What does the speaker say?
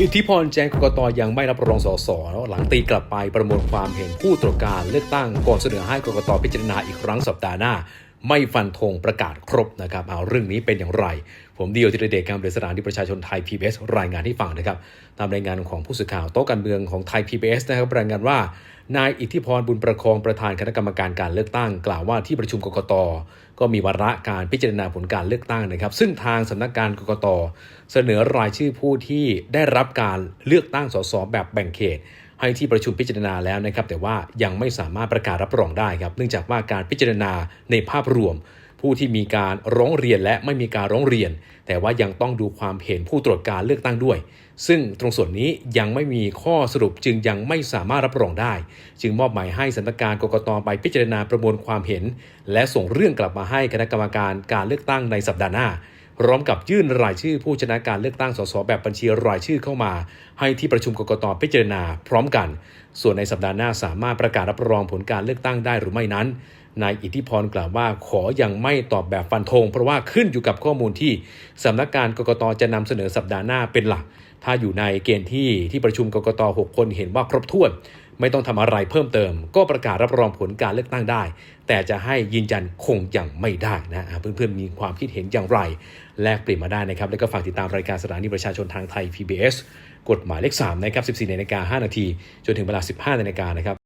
อิทธิพรแจ้งกกตยังไม่รับรองสสหลังตีกลับไปประมวลความเห็นผู้ตรวจการเลือกตั้งก่อนเสนอให้กกตพิจารณาอีกครั้งสัปดาห์หน้า ไม่ฟันธงประกาศครบนะครับเอาเรื่องนี้เป็นอย่างไร ผมเดียวจิเดชการบริสถานที่ประชาชนไทย PBS รายงานให้ฟังนะครับตามรายงานของผู้สื่อข่าวโต๊ะการเมืองของไทย PBS นะครับรายงานว่า นายอิทธิพรบุญประคองประธานคณะกรรมการการเลือกตั้ง กล่าวว่าที่ประชุมกกต ก็มีวาระการพิจารณาผลการเลือกตั้งนะครับ ซึ่งทางสำนักงานกกต เสนอรายชื่อผู้ที่ได้รับการเลือกตั้งสสแบบแบ่งเขต ให้ที่ประชุมพิจารณาแล้วนะครับ แต่ว่ายังไม่สามารถประกาศรับรองได้ครับ เนื่องจากว่าการพิจารณาในภาพรวม ผู้ที่มีการร้องเรียนและไม่มีการร้องเรียน แต่ว่ายังต้องดูความเห็นผู้ตรวจการเลือกตั้งด้วย ซึ่งตรงส่วนนี้ยังไม่มีข้อสรุปจึงยังไม่สามารถรับรองได้ จึงมอบหมายให้สำนักงานกกตไปพิจารณาประมวลความเห็น และส่งเรื่องกลับมาให้คณะกรรมการการเลือกตั้งในสัปดาห์หน้า พร้อมกับยื่นรายชื่อผู้ชนะการเลือกตั้งสสแบบบัญชีรายชื่อเข้ามา ให้ที่ประชุมกกตพิจารณาพร้อมกัน ส่วนในสัปดาห์หน้าสามารถประกาศรับรองผลการเลือกตั้งได้หรือไม่นั้นนายอิทธิพรกล่าวว่าขอยังไม่ตอบแบบฟันธงเพราะว่าขึ้นอยู่กับข้อมูลที่สำนักงานกกตจะนำเสนอสัปดาห์หน้าเป็นหลัก ถ้าอยู่ในเกณฑ์ที่ที่ประชุมกกต 6 คนเห็นว่าครบถ้วน ไม่ต้องทำอะไรเพิ่มเติม ก็ประกาศรับรองผลการเลือกตั้งได้ แต่จะให้ยืนยันคงยังไม่ได้นะอะเพื่อนๆมีความคิดเห็นอย่างไร แลกเปลี่ยนมาได้นะครับ แล้วก็ฝากติดตามรายการสถานีประชาชนทางไทย PBS กฎหมายเลข3นะครับ 14นาฬิกา5นาทีจนถึงเวลา 15นาฬิกานะครับ